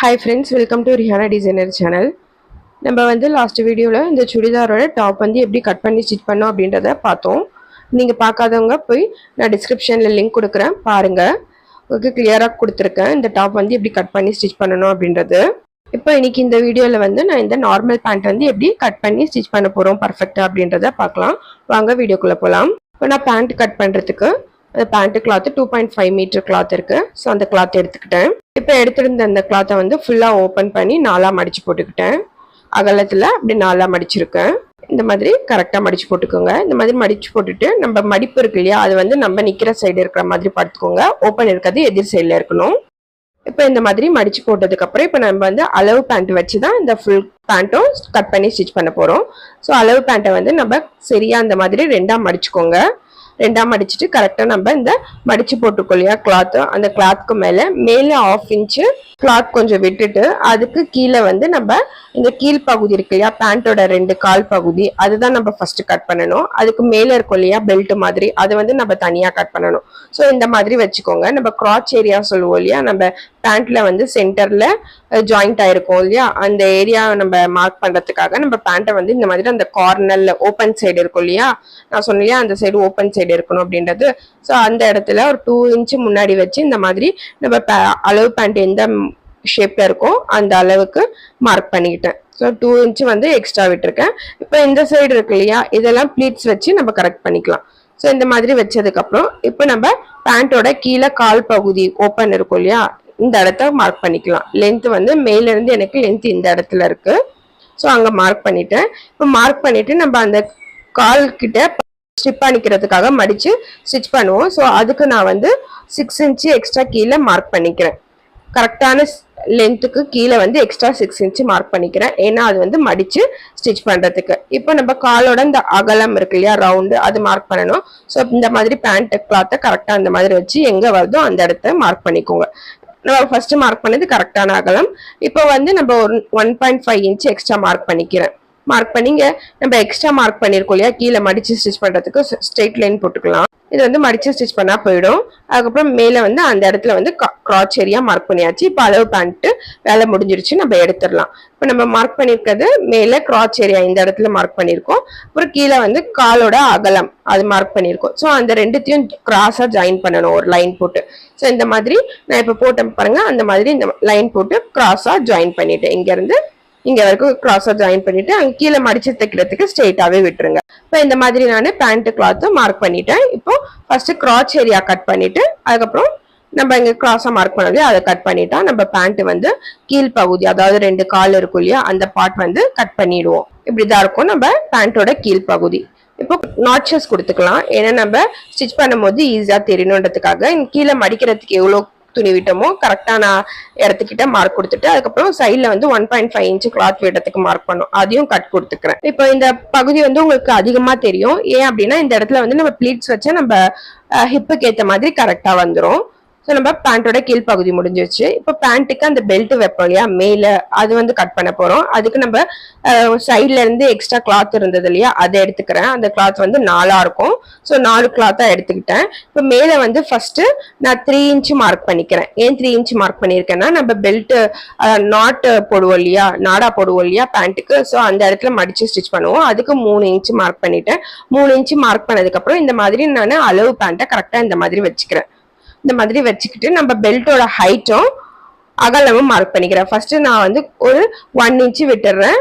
Hi friends welcome to Rihana designer channel நம்ம வந்து last வீடியோவில் இந்த சுடிதாரோட டாப் வந்து எப்படி கட் பண்ணி ஸ்டிச் பண்ணோம் அப்படின்றத பார்த்தோம். நீங்கள் பார்க்காதவங்க போய் நான் டிஸ்கிரிப்ஷனில் லிங்க் கொடுக்குறேன் பாருங்கள் உங்களுக்கு கிளியராக கொடுத்துருக்கேன் இந்த டாப் வந்து எப்படி கட் பண்ணி ஸ்டிச் பண்ணணும் அப்படின்றது. இப்போ இன்னைக்கு இந்த வீடியோவில் வந்து நான் இந்த நார்மல் பேண்ட் வந்து எப்படி கட் பண்ணி ஸ்டிச் பண்ண போகிறோம் பர்ஃபெக்டாக அப்படின்றத பார்க்கலாம். வாங்க வீடியோக்குள்ளே போகலாம் இப்போ நான் பேண்ட் கட் பண்ணுறதுக்கு pant cloth two point five meter cloth இருக்குது ஸோ அந்த கிளாத் எடுத்துக்கிட்டேன். இப்போ எடுத்திருந்த அந்த கிளாத்தை வந்து ஃபுல்லாக ஓப்பன் பண்ணி நாலாக மடித்து போட்டுக்கிட்டேன். அகலத்தில் அப்படி நாலாக மடிச்சிருக்கேன். இந்த மாதிரி கரெக்டாக மடித்து போட்டுக்கோங்க. இந்த மாதிரி மடித்து போட்டுட்டு நம்ம மடிப்பு இருக்கு இல்லையா அது வந்து நம்ம நிற்கிற சைடு இருக்கிற மாதிரி பார்த்துக்கோங்க ஓப்பன் இருக்கிறது எதிர் சைடில் இருக்கணும். இப்போ இந்த மாதிரி மடித்து போட்டதுக்கப்புறம் இப்போ நம்ம வந்து அளவு பேண்ட் வச்சு தான் இந்த ஃபுல் பேண்ட்டும் கட் பண்ணி ஸ்டிச் பண்ண போகிறோம் ஸோ அளவு பேண்ட்டை வந்து நம்ம சரியாக அந்த மாதிரி ரெண்டாக மடிச்சுக்கோங்க. ரெண்டாக மடிச்சுட்டு கரெக்டாக நம்ம இந்த மடிச்சு போட்டுக்கோ இல்லையா கிளாத்து அந்த கிளாத்துக்கு மேலே மேலே ஆஃப் இன்ச்சு கிளாத் கொஞ்சம் விட்டுட்டு அதுக்கு கீழே வந்து நம்ம இந்த கீழ் பகுதி இருக்கு இல்லையா பேண்ட்டோட ரெண்டு கால் பகுதி அதுதான் நம்ம ஃபர்ஸ்ட் கட் பண்ணணும். அதுக்கு மேலே இருக்கும் இல்லையா பெல்ட் மாதிரி அது வந்து நம்ம தனியாக கட் பண்ணணும். ஸோ இந்த மாதிரி வச்சுக்கோங்க. நம்ம கிராச் ஏரியா சொல்லுவோம் இல்லையா நம்ம பேண்ட்ல வந்து சென்டர்ல ஜாயிண்ட் ஆயிருக்கும் இல்லையா அந்த ஏரியா நம்ம மார்க் பண்றதுக்காக நம்ம பேண்ட்டை வந்து இந்த மாதிரி அந்த கார்னர்ல ஓப்பன் சைடு இருக்கும் இல்லையா நான் சொன்னேன் அந்த சைடு ஓப்பன் சைடு இருக்கணும் அப்படின்றது. ஸோ அந்த இடத்துல ஒரு டூ இன்ச்சு முன்னாடி வச்சு இந்த மாதிரி நம்ம அளவு பேண்ட் எந்த ஷேப்ல இருக்கோ அந்த அளவுக்கு மார்க் பண்ணிக்கிட்டேன். ஸோ டூ இன்ச்சு வந்து எக்ஸ்ட்ரா விட்டுருக்கேன். இப்போ இந்த சைடு இருக்கு இல்லையா இதெல்லாம் ப்ளீட்ஸ் வச்சு நம்ம கரெக்ட் பண்ணிக்கலாம். ஸோ இந்த மாதிரி வச்சதுக்கப்புறம் இப்போ நம்ம பேண்ட்டோட கீழே கால் பகுதி ஓப்பன் இருக்கும் இல்லையா இந்த இடத்த மார்க் பண்ணிக்கலாம். லென்த் வந்து மேலேருந்து எனக்கு லென்த் இந்த இடத்துல இருக்கு. ஸோ அங்கே மார்க் பண்ணிட்டேன். இப்போ மார்க் பண்ணிட்டு நம்ம அந்த கால் கிட்ட ஸ்டிப் பண்ணிக்கிறதுக்காக மடித்து ஸ்டிச் பண்ணுவோம். ஸோ அதுக்கு நான் வந்து சிக்ஸ் இன்ச்சு எக்ஸ்ட்ரா கீழே மார்க் பண்ணிக்கிறேன். கரெக்டான லென்த்துக்கு கீழே வந்து எக்ஸ்ட்ரா சிக்ஸ் இன்ச்சு மார்க் பண்ணிக்கிறேன். ஏன்னா அது வந்து மடித்து ஸ்டிச் பண்ணுறதுக்கு இப்போ நம்ம காலோட இந்த அகலம் இருக்கு இல்லையா ரவுண்டு அது மார்க் பண்ணணும். ஸோ இந்த மாதிரி பேண்ட் கிளாத்தை கரெக்டாக அந்த மாதிரி வச்சு எங்கே வருதோ அந்த இடத்த மார்க் பண்ணிக்கோங்க. நம்ம ஃபர்ஸ்ட் மார்க் பண்ணது கரெக்டான அகலம். இப்போ வந்து நம்ம ஒரு one point five inch extra mark பண்ணிக்கிறேன். மார்க் பண்ணிங்க நம்ம எக்ஸ்ட்ரா மார்க் பண்ணியிருக்கோம் இல்லையா? கீழே மடிச்சு ஸ்டிச் பண்ணுறதுக்கு ஸ்ட்ரெயிட் லைன் போட்டுக்கலாம். இது வந்து மடிச்சு ஸ்டிச் பண்ணால் போயிடும். அதுக்கப்புறம் மேலே வந்து அந்த இடத்துல வந்து கிராச் ஏரியா மார்க் பண்ணியாச்சு. இப்போ அளவு பேண்ட்டு வேலை முடிஞ்சிருச்சு நம்ம எடுத்துடலாம். இப்போ நம்ம மார்க் பண்ணியிருக்கிறது மேலே கிராச் ஏரியா இந்த இடத்துல மார்க் பண்ணியிருக்கோம் அப்புறம் கீழே வந்து காலோட அகலம் அது மார்க் பண்ணியிருக்கோம் ஸோ அந்த ரெண்டுத்தையும் கிராஸாக ஜாயின் பண்ணணும் ஒரு லைன் போட்டு. ஸோ இந்த மாதிரி நான் இப்போ போட்டேன் பாருங்கள் அந்த மாதிரி இந்த லைன் போட்டு கிராஸாக ஜாயின் பண்ணிட்டேன். இங்கேருந்து இங்க வரைக்கும் கிராஸா ஜாயின் பண்ணிட்டு அங்க கீழே மடிச்சு தைக்கிறதுக்கு ஸ்ட்ரெயிட்டாவே விட்டுருங்க. இப்போ இந்த மாதிரி நான் பேண்ட் கிளாத்தும் மார்க் பண்ணிட்டேன். இப்போ ஃபர்ஸ்ட் கிராச் ஏரியா கட் பண்ணிட்டு அதுக்கப்புறம் நம்ம இங்க கிராஸா மார்க் பண்ணது அதை கட் பண்ணிட்டா நம்ம பேண்ட் வந்து கீழ் பகுதி அதாவது ரெண்டு கால் இருக்கும் இல்லையா அந்த பார்ட் வந்து கட் பண்ணிடுவோம். இப்படிதான் இருக்கும் நம்ம பேண்ட்டோட கீழ் பகுதி. இப்போ நாட்சஸ் கொடுத்துக்கலாம். ஏன்னா நம்ம ஸ்டிச் பண்ணும்போது ஈஸியா தெரியணுன்றதுக்காக கீழே மடிக்கிறதுக்கு எவ்வளோ துணி விட்டோமோ கரெக்டான இடத்துக்கிட்ட மார்க் கொடுத்துட்டு அதுக்கப்புறம் சைடில் வந்து one point five inch cloth விடத்துக்கு mark பண்ணும். அதையும் கட் கொடுத்துக்கிறேன். இப்போ இந்த பகுதி வந்து உங்களுக்கு அதிகமாக தெரியும். ஏன் அப்படின்னா இந்த இடத்துல வந்து நம்ம ப்ளீட்ஸ் வச்சா நம்ம ஹிப்புக்கு ஏற்ற மாதிரி கரெக்டாக வந்துடும் ஸோ நம்ம பேண்ட்டோட கீழ் பகுதி முடிஞ்சிருச்சு. இப்போ பேண்ட்டுக்கு அந்த பெல்ட் வைப்போம் இல்லையா? மேலே அது வந்து கட் பண்ண போகிறோம் அதுக்கு நம்ம சைட்ல இருந்து எக்ஸ்ட்ரா கிளாத் இருந்தது இல்லையா? அதை எடுத்துக்கிறேன். அந்த கிளாத் வந்து நாலாக இருக்கும். ஸோ நாலு கிளாத்தாக எடுத்துக்கிட்டேன். இப்போ மேலே வந்து ஃபர்ஸ்ட் நான் த்ரீ இன்ச் மார்க் பண்ணிக்கிறேன். ஏன் த்ரீ இன்ச் மார்க் பண்ணியிருக்கேன்னா நம்ம பெல்ட் நாட்டு போடுவோம் இல்லையா? நாடா போடுவோம் இல்லையா பேண்ட்டுக்கு ஸோ அந்த இடத்துல மடிச்சு ஸ்டிச் பண்ணுவோம். அதுக்கு மூணு இன்ச் மார்க் பண்ணிட்டேன். மூணு இன்ச்சு மார்க் பண்ணதுக்கப்புறம் இந்த மாதிரி நான் அளவு பேண்ட்டை கரெக்டாக இந்த மாதிரி வச்சுக்கிறேன். இந்த மாதிரி வச்சுக்கிட்டு நம்ம பெல்ட்டோட ஹைட்டும் அகலமும் மார்க் பண்ணிக்கிறேன். ஃபர்ஸ்ட் நான் வந்து ஒரு ஒன் இன்ச்சு விட்டுறேன்.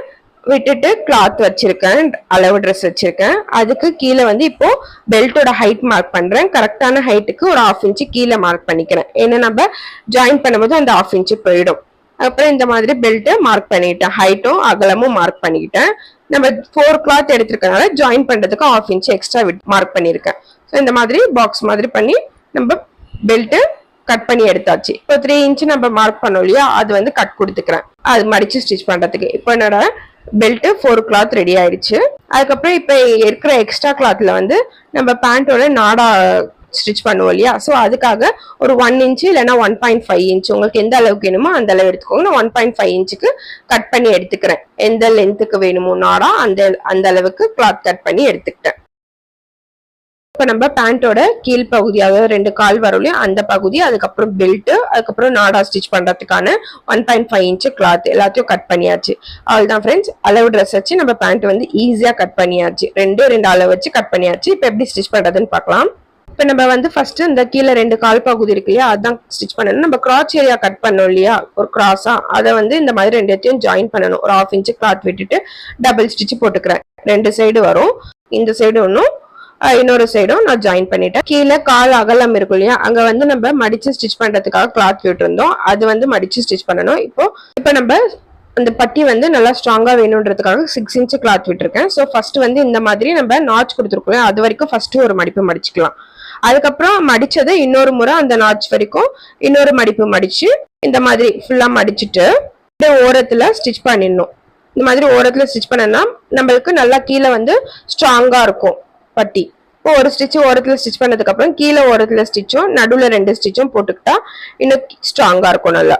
விட்டுட்டு கிளாத் வச்சிருக்கேன். அளவு ட்ரெஸ் வச்சிருக்கேன். அதுக்கு கீழே வந்து இப்போ பெல்ட்டோட ஹைட் மார்க் பண்றேன். கரெக்டான ஹைட்டுக்கு ஒரு ஆஃப் இன்ச்சு கீழே மார்க் பண்ணிக்கிறேன். ஏன்னா நம்ம ஜாயின் பண்ணும்போது அந்த ஆஃப் இன்ச்சு போயிடும். அப்புறம் இந்த மாதிரி பெல்ட்டை மார்க் பண்ணிட்டேன். ஹைட்டும் அகலமும் மார்க் பண்ணிக்கிட்டேன். நம்ம ஃபோர் கிளாத் எடுத்திருக்கனால ஜாயின் பண்றதுக்கு ஆஃப் இன்ச்சு எக்ஸ்ட்ரா மார்க் பண்ணியிருக்கேன். ஸோ இந்த மாதிரி பாக்ஸ் மாதிரி பண்ணி நம்ம பெல்ட்டு கட் பண்ணி எடுத்தாச்சு. இப்போ த்ரீ இன்ச் நம்ம மார்க் பண்ணோம் இல்லையா அது வந்து கட் கொடுத்துக்கிறேன். அது மடிச்சு ஸ்டிச் பண்றதுக்கு. இப்போ என்னோட பெல்ட் ஃபோர் கிளாத் ரெடி ஆயிடுச்சு. அதுக்கப்புறம் இப்போ இருக்கிற எக்ஸ்ட்ரா கிளாத்ல வந்து நம்ம பேண்ட்டோட நாடா ஸ்டிச் பண்ணுவோம் இல்லையா? ஸோ அதுக்காக ஒரு ஒன் இன்ச் இல்லைன்னா ஒன் பாயிண்ட் ஃபைவ் இன்ச் உங்களுக்கு எந்த அளவுக்கு வேணுமோ அந்த அளவு எடுத்துக்கோங்க. நான் ஒன் பாயிண்ட் ஃபைவ் இன்ச்சுக்கு கட் பண்ணி எடுத்துக்கிறேன். எந்த லென்த்துக்கு வேணுமோ நாடா அந்த அந்த அளவுக்கு கிளாத் கட் பண்ணி எடுத்துக்கிட்டேன். இப்போ நம்ம பேண்ட்டோட கீழ் பகுதி அதாவது ரெண்டு கால் வரலையும் அந்த பகுதி அதுக்கப்புறம் பெல்ட்டு அதுக்கப்புறம் நாடா ஸ்டிச் பண்ணுறதுக்கான one point five inch cloth எல்லாத்தையும் கட் பண்ணியாச்சு. அவ்வளவுதான் ஃப்ரெண்ட்ஸ் அளவு ட்ரெஸ் வச்சு நம்ம பேண்ட் வந்து ஈஸியாக கட் பண்ணியாச்சு. ரெண்டு ரெண்டு அளவு வச்சு கட் பண்ணியாச்சு. இப்போ எப்படி ஸ்டிச் பண்ணுறதுன்னு பார்க்கலாம். இப்போ நம்ம வந்து ஃபர்ஸ்ட் இந்த கீழே ரெண்டு கால் பகுதி இருக்கு இல்லையா அதான் ஸ்டிச் பண்ணணும். நம்ம கிராச் ஏரியா கட் பண்ணோம் இல்லையா ஒரு கிராஸா அதை வந்து இந்த மாதிரி ரெண்டுத்தையும் ஜாயின் பண்ணணும். ஒரு ஹாஃப் இன்ச்சு கிளாத் விட்டுட்டு டபுள் ஸ்டிச் போட்டுக்கிறேன். ரெண்டு சைடு வரும். இந்த சைடு ஒன்றும் இன்னொரு சைடும் நான் ஜாயின் பண்ணிட்டேன். கீழே கால் அகலம் இருக்கும் இல்லையா? அங்க வந்து நம்ம மடிச்சு ஸ்டிச் பண்றதுக்காக கிளாத் விட்டுருந்தோம். அது வந்து மடிச்சு ஸ்டிச் பண்ணணும். இப்போ இப்போ நம்ம அந்த பட்டி வந்து நல்லா ஸ்ட்ராங்கா வேணுன்றதுக்காக சிக்ஸ் இன்ச் கிளாத் விட்டுருக்கேன். ஸோ ஃபர்ஸ்ட் வந்து இந்த மாதிரி நம்ம நாச் கொடுத்துருக்கோம். அது வரைக்கும் ஃபர்ஸ்ட் ஒரு மடிப்பு மடிச்சுக்கலாம். அதுக்கப்புறம் மடிச்சதை இன்னொரு முறை அந்த நாச் வரைக்கும் இன்னொரு மடிப்பு மடிச்சு இந்த மாதிரி ஃபுல்லா மடிச்சுட்டு இந்த ஓரத்துல ஸ்டிச் பண்ணிடணும். இந்த மாதிரி ஓரத்துல ஸ்டிச் பண்ணனா நம்மளுக்கு நல்லா கீழே வந்து ஸ்ட்ராங்கா இருக்கும். பட்டி. இப்போ ஒரு ஸ்டிச்சு ஓரத்தில் ஸ்டிச் பண்ணதுக்கப்புறம் கீழே ஓரத்தில் ஸ்டிச்சும் நடுவில் ரெண்டு ஸ்டிச்சும் போட்டுக்கிட்டா இன்னும் ஸ்ட்ராங்காக இருக்கும் நல்லா.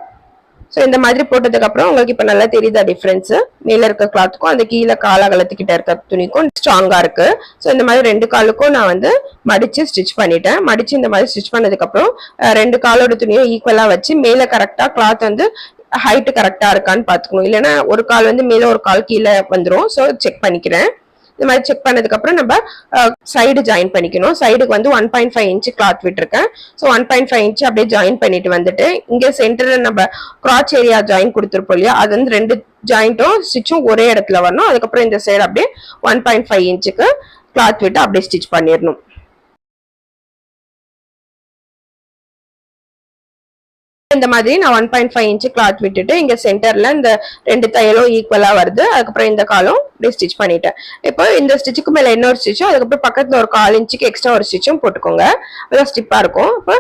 ஸோ இந்த மாதிரி போட்டதுக்கப்புறம் உங்களுக்கு இப்போ நல்லா தெரியுதா டிஃப்ரென்ஸ் மேலே இருக்க கிளாத்துக்கும் அந்த கீழே கால் அகலத்துக்கிட்ட இருக்க துணிக்கும் ஸ்ட்ராங்காக இருக்கு. ஸோ இந்த மாதிரி ரெண்டு காலுக்கும் நான் வந்து மடிச்சு ஸ்டிச் பண்ணிட்டேன். மடிச்சு இந்த மாதிரி ஸ்டிச் பண்ணதுக்கப்புறம் ரெண்டு காலோட துணியும் ஈக்குவலாக வச்சு மேலே கரெக்டாக கிளாத் வந்து ஹைட்டு கரெக்டாக இருக்கான்னு பார்த்துக்கணும். இல்லைன்னா ஒரு கால் வந்து மேலே ஒரு கால் கீழே வந்துடும் ஸோ செக் பண்ணிக்கிறேன். இந்த மாதிரி செக் பண்ணதுக்கு அப்புறம் நம்ம சைடு ஜாயின் பண்ணிக்கணும். சைடுக்கு வந்து one point five inch cloth விட்டுருக்கேன். So one point five inch அப்படியே ஜாயின் பண்ணிட்டு வந்துட்டு இங்கே சென்டர்ல நம்ம கிராச் ஏரியா ஜாயின் கொடுத்துருப்போம் இல்லையா? அது வந்து ரெண்டு ஜாயிண்ட்டும் ஸ்டிச்சும் ஒரே இடத்துல வரணும். அதுக்கப்புறம் இந்த சைடு அப்படியே ஒன் பாயிண்ட் ஃபைவ் இன்ச்சுக்கு கிளாத் விட்டு அப்படியே ஸ்டிச் பண்ணிடணும். இந்த மாதிரி நான் one point five inch cloth விட்டுட்டு இங்க சென்டர்ல இந்த ரெண்டு தையலும் ஈக்குவலா வருது. அதுக்கப்புறம் இந்த காலம் இப்படி ஸ்டிச் பண்ணிட்டேன். இப்போ இந்த ஸ்டிச்சுக்கு மேல இன்னொரு ஸ்டிச்சும் அதுக்கப்புறம் பக்கத்துல ஒரு கால் இன்ச்சுக்கு எக்ஸ்ட்ரா ஒரு ஸ்டிச்சும் போட்டுக்கோங்க. அதான் ஸ்டிப்பா இருக்கும். இப்போ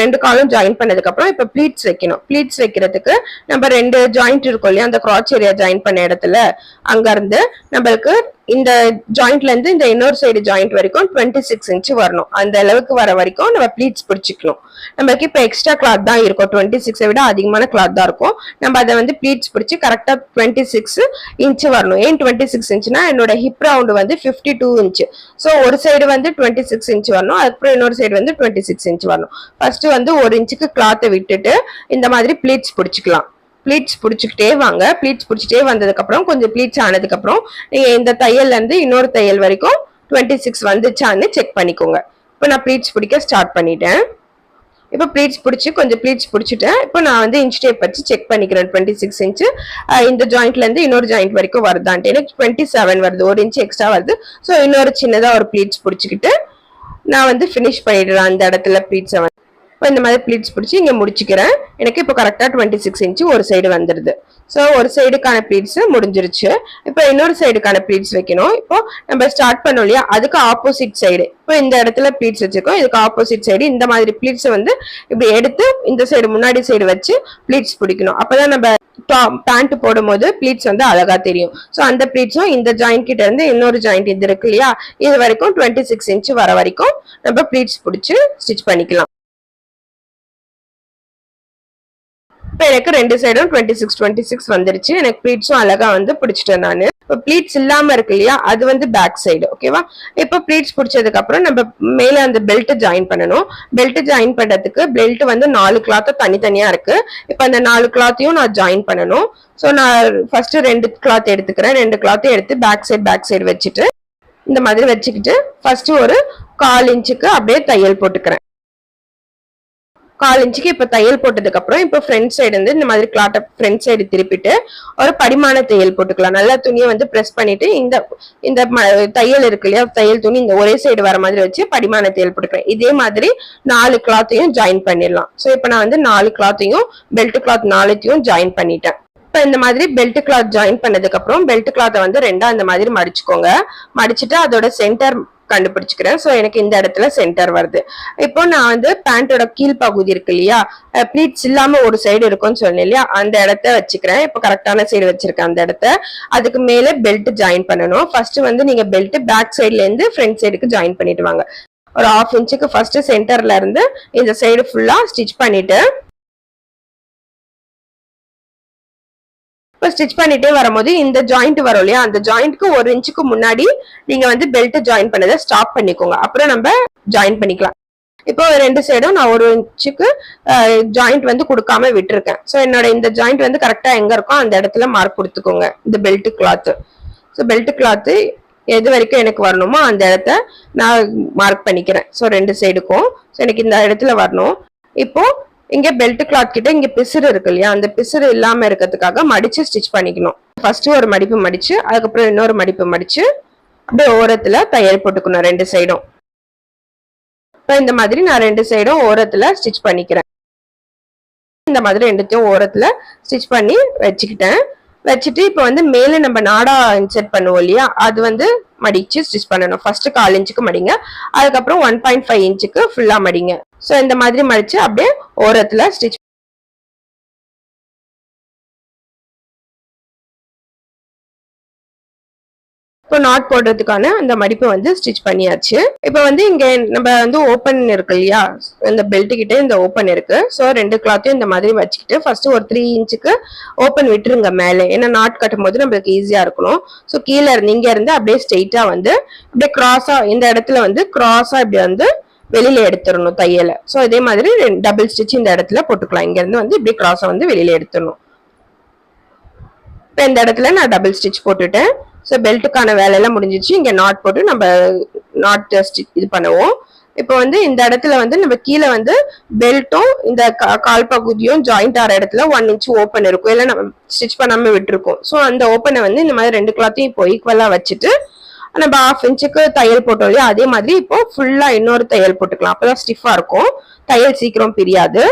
ரெண்டு காலும் ஜாயின் பண்ணதுக்கு அப்புறம் இப்போ ப்ளீட்ஸ் வைக்கணும். ப்ளீட்ஸ் வைக்கிறதுக்கு நம்ம ரெண்டு ஜாயிண்ட் இருக்கும் இல்லையா அந்த கிராச் ஏரியா ஜாயின் பண்ண இடத்துல அங்க இருந்து நம்மளுக்கு இந்த ஜாயிண்ட்ல இருந்து இந்த இன்னொரு சைடு ஜாயிண்ட் வரைக்கும் டுவெண்ட்டி சிக்ஸ் இன்ச்சு வரணும். அந்த அளவுக்கு வர வரைக்கும் நம்ம ப்ளீட்ஸ் பிடிச்சிக்கணும். நமக்கு இப்போ எக்ஸ்ட்ரா கிளாத் தான் இருக்கும். டுவெண்ட்டி சிக்ஸை விட அதிகமான கிளாத் தான் இருக்கும். நம்ம அதை வந்து ப்ளீட்ஸ் பிடிச்சி கரெக்டாக டுவெண்ட்டி சிக்ஸ் இன்ச்சு வரணும். ஏன் டுவெண்ட்டி சிக்ஸ் இன்ச்சுனா என்னோட ஹிப் ரவுண்டு வந்து ஃபிஃப்டி டூ இன்ச்சு ஸோ ஒரு சைடு வந்து டுவெண்ட்டி சிக்ஸ் இன்ச் வரணும். அதுக்கப்புறம் இன்னொரு சைடு வந்து டுவெண்ட்டி சிக்ஸ் இன்ச் வரணும். ஃபர்ஸ்ட் வந்து ஒரு இன்ச்சுக்கு கிளாத்தை விட்டுட்டு இந்த மாதிரி ப்ளீட்ஸ் பிடிச்சிக்கலாம். ப்ளீட்ஸ் பிடிச்சிக்கிட்டே வாங்க. ப்ளீட்ஸ் பிடிச்சிட்டே வந்ததுக்கப்புறம் கொஞ்சம் ப்ளீட்ஸ் ஆனதுக்கப்புறம் நீங்கள் இந்த தையல்லேருந்து இன்னொரு தையல் வரைக்கும் டுவெண்ட்டி சிக்ஸ் வந்துச்சான்னு செக் பண்ணிக்கோங்க. இப்போ நான் ப்ளீட்ஸ் பிடிக்க ஸ்டார்ட் பண்ணிட்டேன். இப்போ ப்ளீட்ஸ் பிடிச்சி கொஞ்சம் ப்ளீட்ஸ் பிடிச்சிட்டேன் இப்போ நான் வந்து இன்ச் டேப் வச்சு செக் பண்ணிக்கிறேன் டுவெண்ட்டி சிக்ஸ் இன்ச்சு இந்த ஜாயிண்ட்லேருந்து இன்னொரு ஜாயிண்ட் வரைக்கும் வருதான்ட்டு. எனக்கு டுவெண்ட்டி செவன் வருது ஒரு இன்ச் எக்ஸ்ட்ரா வருது. ஸோ இன்னொரு சின்னதாக ஒரு ப்ளீட்ஸ் பிடிச்சிக்கிட்டு நான் வந்து ஃபினிஷ் பண்ணிடுறேன் அந்த இடத்துல ப்ளீட்ஸை இப்போ இந்த மாதிரி ப்ளீட்ஸ் பிடிச்சி இங்கே முடிச்சுக்கிறேன். எனக்கு இப்போ கரெக்டாக டுவெண்ட்டி சிக்ஸ் இன்ச்சு ஒரு சைடு வந்துடுது ஸோ ஒரு சைடுக்கான ப்ளீட்ஸ் முடிஞ்சிருச்சு. இப்போ இன்னொரு சைடுக்கான ப்ளீட்ஸ் வைக்கணும். இப்போ நம்ம ஸ்டார்ட் பண்ணோம் இல்லையா? அதுக்கு ஆப்போசிட் சைடு இப்போ இந்த இடத்துல ப்ளீட்ஸ் வச்சுருக்கோம். இதுக்கு ஆப்போசிட் சைடு இந்த மாதிரி ப்ளீட்ஸை வந்து இப்படி எடுத்து இந்த சைடு முன்னாடி சைடு வச்சு ப்ளீட்ஸ் பிடிக்கணும். அப்போ தான் நம்ம பேண்ட் போடும்போது ப்ளீட்ஸ் வந்து அழகா தெரியும். ஸோ அந்த ப்ளீட்ஸும் இந்த ஜாயிண்ட் கிட்ட இருந்து இன்னொரு ஜாயிண்ட் இது இருக்கு இல்லையா? இது வரைக்கும் டுவெண்ட்டி சிக்ஸ் இன்ச்சு வர வரைக்கும் நம்ம ப்ளீட்ஸ் பிடிச்சி ஸ்டிச் பண்ணிக்கலாம். இப்போ எனக்கு ரெண்டு சைடும் டுவெண்ட்டி சிக்ஸ் டுவெண்ட்டி சிக்ஸ் வந்துருச்சு. எனக்கு ப்ளீட்ஸும் அழகா வந்து பிடிச்சிட்டேன் நான். இப்போ ப்ளீட்ஸ் இல்லாம இருக்கு இல்லையா? அது வந்து பேக் சைடு ஓகேவா இப்போ ப்ளீட்ஸ் பிடிச்சதுக்கு அப்புறம் நம்ம மேல அந்த பெல்ட் ஜாயின் பண்ணணும். பெல்ட் ஜாயின் பண்றதுக்கு பெல்ட் வந்து நாலு கிளாத் தனித்தனியா இருக்கு. இப்போ அந்த நாலு கிளாத்தையும் நான் ஜாயின் பண்ணணும். ஸோ நான் ஃபர்ஸ்ட் ரெண்டு கிளாத் எடுத்துக்கிறேன். ரெண்டு கிளாத்தையும் எடுத்து பேக் சைடு பேக் சைடு வச்சுட்டு இந்த மாதிரி வச்சுக்கிட்டு ஃபர்ஸ்ட் ஒரு கால் இன்ச்சுக்கு அப்படியே தையல் போட்டுக்கிறேன். கால் இன்ச்சுக்கு இப்ப தையல் போட்டதுக்கு அப்புறம் இப்ப ஃப்ரண்ட் சைடு வந்து இந்த மாதிரி கிளாட்டை ஃப்ரண்ட் சைடு திருப்பிட்டு ஒரு படிமான தையல் போட்டுக்கலாம். நல்லா துணியை வந்து பிரஸ் பண்ணிட்டு இந்த இந்த ம- தையல் இருக்கு இல்லையா? தையல் துணி இந்த ஒரே சைடு வர மாதிரி வச்சு படிமான தையல் போட்டுக்கலாம். இதே மாதிரி நாலு கிளாத்தையும் ஜாயின் பண்ணிடலாம். ஸோ இப்போ நான் வந்து நாலு கிளாத்தையும் பெல்ட் கிளாத் நாலுத்தையும் ஜாயின் பண்ணிட்டேன். இப்போ இந்த மாதிரி பெல்ட் கிளாத் ஜாயின் பண்ணதுக்கு அப்புறம் பெல்ட் கிளாத்தை வந்து ரெண்டா இந்த மாதிரி மடிச்சுக்கோங்க. மடிச்சுட்டு அதோட சென்டர் கண்டுபிடிச்சுக்கிறேன். ஸோ எனக்கு இந்த இடத்துல சென்டர் வருது. இப்போ நான் வந்து பேண்டோட கீழ் பகுதி இருக்கு இல்லையா? ப்ளீட்ஸ் இல்லாம ஒரு சைடு இருக்கும்னு சொன்னேன் இல்லையா? அந்த இடத்த வச்சுக்கிறேன். இப்போ கரெக்டான சைடு வச்சிருக்கேன் அந்த இடத்த. அதுக்கு மேலே பெல்ட் ஜாயின் பண்ணணும். ஃபர்ஸ்ட் வந்து நீங்க பெல்ட் பேக் சைட்ல இருந்து ஃப்ரண்ட் சைடுக்கு ஜாயின் பண்ணிட்டு வாங்க. ஒரு ஹாஃப் இன்ச்சுக்கு ஃபர்ஸ்ட் சென்டர்ல இருந்து இந்த சைடு ஃபுல்லா ஸ்டிச் பண்ணிட்டு இப்போ ஸ்டிச் பண்ணிட்டே வரும்போது இந்த ஜாயிண்ட் வரும் இல்லையா? அந்த ஜாயிண்ட்க்கு ஒரு இன்ச்சுக்கு முன்னாடி நீங்க வந்து பெல்ட் ஜாயின் பண்ணதை ஸ்டாப் பண்ணிக்கோங்க. அப்புறம் நம்ம ஜாயின் பண்ணிக்கலாம். இப்போ ரெண்டு சைடும் நான் ஒரு இன்ச்சுக்கு ஜாயிண்ட் வந்து கொடுக்காம விட்டுருக்கேன். ஸோ என்னோட இந்த ஜாயிண்ட் வந்து கரெக்டா எங்க இருக்கோ அந்த இடத்துல மார்க் கொடுத்துக்கோங்க. இந்த belt cloth so belt cloth எது வரைக்கும் எனக்கு வரணுமோ அந்த இடத்த நான் மார்க் பண்ணிக்கிறேன். ஸோ ரெண்டு சைடுக்கும் ஸோ எனக்கு இந்த இடத்துல வரணும். இப்போ இங்க பெல்ட் கிளாத் கிட்ட இங்க பிசுறு இருக்கு இல்லையா? அந்த பிசுறு இல்லாம இருக்கிறதுக்காக மடிச்சு ஸ்டிச் பண்ணிக்கணும். ஃபர்ஸ்ட் ஒரு மடிப்பு மடிச்சு அதுக்கப்புறம் இன்னொரு மடிப்பு மடிச்சு அப்படியே ஓரத்துல தையல் போட்டுக்கணும் ரெண்டு சைடும் இப்போ இந்த மாதிரி நான் ரெண்டு சைடும் ஓரத்துல ஸ்டிச் பண்ணிக்கிறேன். இந்த மாதிரி ரெண்டுத்தையும் ஓரத்துல ஸ்டிச் பண்ணி வச்சுக்கிட்டேன். வச்சுட்டு இப்போ வந்து மேலே நம்ம நாடா இன்செர்ட் பண்ணுவோம் இல்லையா? அது வந்து மடிச்சு ஸ்டிச் பண்ணணும். ஃபர்ஸ்ட் கால் இன்ச்சுக்கு மடிங்க. அதுக்கப்புறம் ஒன் பாயிண்ட் ஃபைவ் இன்ச்சுக்கு ஃபுல்லாக மடிங்க. ஸோ இந்த மாதிரி மடிச்சு அப்படியே ஓரத்தில் ஸ்டிச் இப்போ நாட் போடுறதுக்கான அந்த மடிப்பை வந்து ஸ்டிச் பண்ணியாச்சு. இப்போ வந்து இங்க நம்ம வந்து ஓப்பன் இருக்கு இல்லையா? இந்த பெல்ட் கிட்ட இந்த ஓப்பன் இருக்கு. ஸோ ரெண்டு கிளாத்தையும் இந்த மாதிரி வச்சுக்கிட்டு ஃபர்ஸ்ட் ஒரு த்ரீ இன்ச்சுக்கு ஓப்பன் விட்டுருங்க மேலே. ஏன்னா நாட் கட்டும் போது நம்மளுக்கு ஈஸியா இருக்கணும். ஸோ கீழே இருந்து இங்க இருந்து அப்படியே ஸ்ட்ரெயிட்டா வந்து அப்படியே கிராஸா இந்த இடத்துல வந்து கிராஸா இப்படி வந்து வெளியில எடுத்துடணும் தையலை. ஸோ இதே மாதிரி டபுள் ஸ்டிச் இந்த இடத்துல போட்டுக்கலாம். இங்கேருந்து வந்து இப்படி கிராஸை வந்து வெளியில எடுத்துடணும். இப்போ இந்த இடத்துல நான் டபுள் ஸ்டிச் போட்டுட்டேன். ஸோ பெல்ட்டுக்கான வேலையெல்லாம் முடிஞ்சிச்சு இங்கே நாட் போட்டு நம்ம நாட் ஸ்டிச் இது பண்ணுவோம். இப்போ வந்து இந்த இடத்துல வந்து நம்ம கீழே வந்து பெல்ட்டும் இந்த கால் பகுதியும் ஜாயிண்ட் ஆகிற இடத்துல ஒன் இன்ச் ஓப்பன் இருக்கும். இல்லை நம்ம ஸ்டிச் பண்ணாமல் விட்டுருக்கோம். ஸோ அந்த ஓப்பனை வந்து இந்த மாதிரி ரெண்டு கிளாத்தையும் இப்போ ஈக்குவலாக வச்சுட்டு நம்ம ஹாஃப் இன்ச்சுக்கு தையல் போட்டோம் இல்லையா? அதே மாதிரி இப்போ ஃபுல்லாக இன்னொரு தையல் போட்டுக்கலாம். அப்போதான் ஸ்டிஃபாக இருக்கும். தையல் சீக்கிரம் பிரியாது.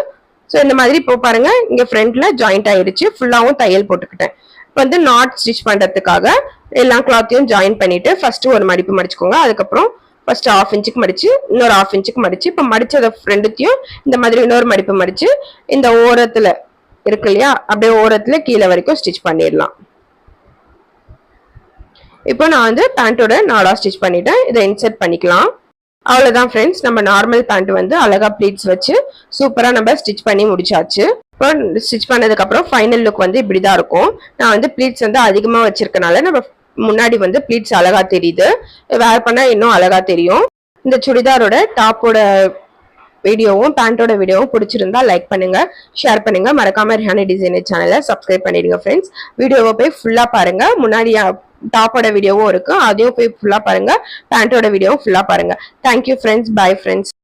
ஸோ இந்த மாதிரி இப்போ பாருங்க இங்கே ஃப்ரண்ட்ல ஜாயிண்ட் ஆயிடுச்சு. ஃபுல்லாகவும் தையல் போட்டுக்கிட்டேன். இப்போ வந்து நாட் ஸ்டிச் பண்ணுறதுக்காக எல்லா கிளாத்தையும் ஜாயின் பண்ணிட்டு ஃபர்ஸ்ட் ஒரு மடிப்பு மடிச்சுக்கோங்க. அதுக்கப்புறம் ஃபர்ஸ்ட் ஆஃப் இன்ச்சுக்கு மடிச்சு இன்னொரு ஆஃப் இன்ச்சுக்கு மடிச்சு இப்போ மடிச்சதை ரெண்டுத்தையும் இந்த மாதிரி இன்னொரு மடிப்பு மடிச்சு இந்த ஓரத்துல இருக்கு இல்லையா? அப்படியே ஓரத்துல கீழே வரைக்கும் ஸ்டிச் பண்ணிடலாம். இப்போ நான் வந்து பேண்ட்டோட நாடா ஸ்டிச் பண்ணிட்டேன். இதை இன்செர்ட் பண்ணிக்கலாம். அவ்வளோதான் ஃப்ரெண்ட்ஸ் நம்ம நார்மல் பேண்ட் வந்து அழகாக ப்ளீட்ஸ் வச்சு சூப்பராக நம்ம ஸ்டிச் பண்ணி முடிச்சாச்சு. இப்போ ஸ்டிச் பண்ணதுக்கப்புறம் ஃபைனல் லுக் வந்து இப்படி தான் இருக்கும். நான் வந்து ப்ளீட்ஸ் வந்து அதிகமாக வச்சிருக்கனால நம்ம முன்னாடி வந்து ப்ளீட்ஸ் அழகா தெரியுது. வேர் பண்ணால் இன்னும் அழகா தெரியும். இந்த சுடிதாரோட டாப்போட வீடியோவும் பேண்டோட வீடியோவும் பிடிச்சிருந்தா லைக் பண்ணுங்க ஷேர் பண்ணுங்க. மறக்காம ரிஹானி டிசைனர் சேனலை சப்ஸ்கிரைப் பண்ணிடுங்க ஃப்ரெண்ட்ஸ் வீடியோவை போய் ஃபுல்லா பாருங்க. முன்னாடி டாப்போட வீடியோவும் இருக்கு. அதையும் போய் ஃபுல்லா பாருங்க. பேண்டோட வீடியோவும் ஃபுல்லா பாருங்க. Thank you friends bye friends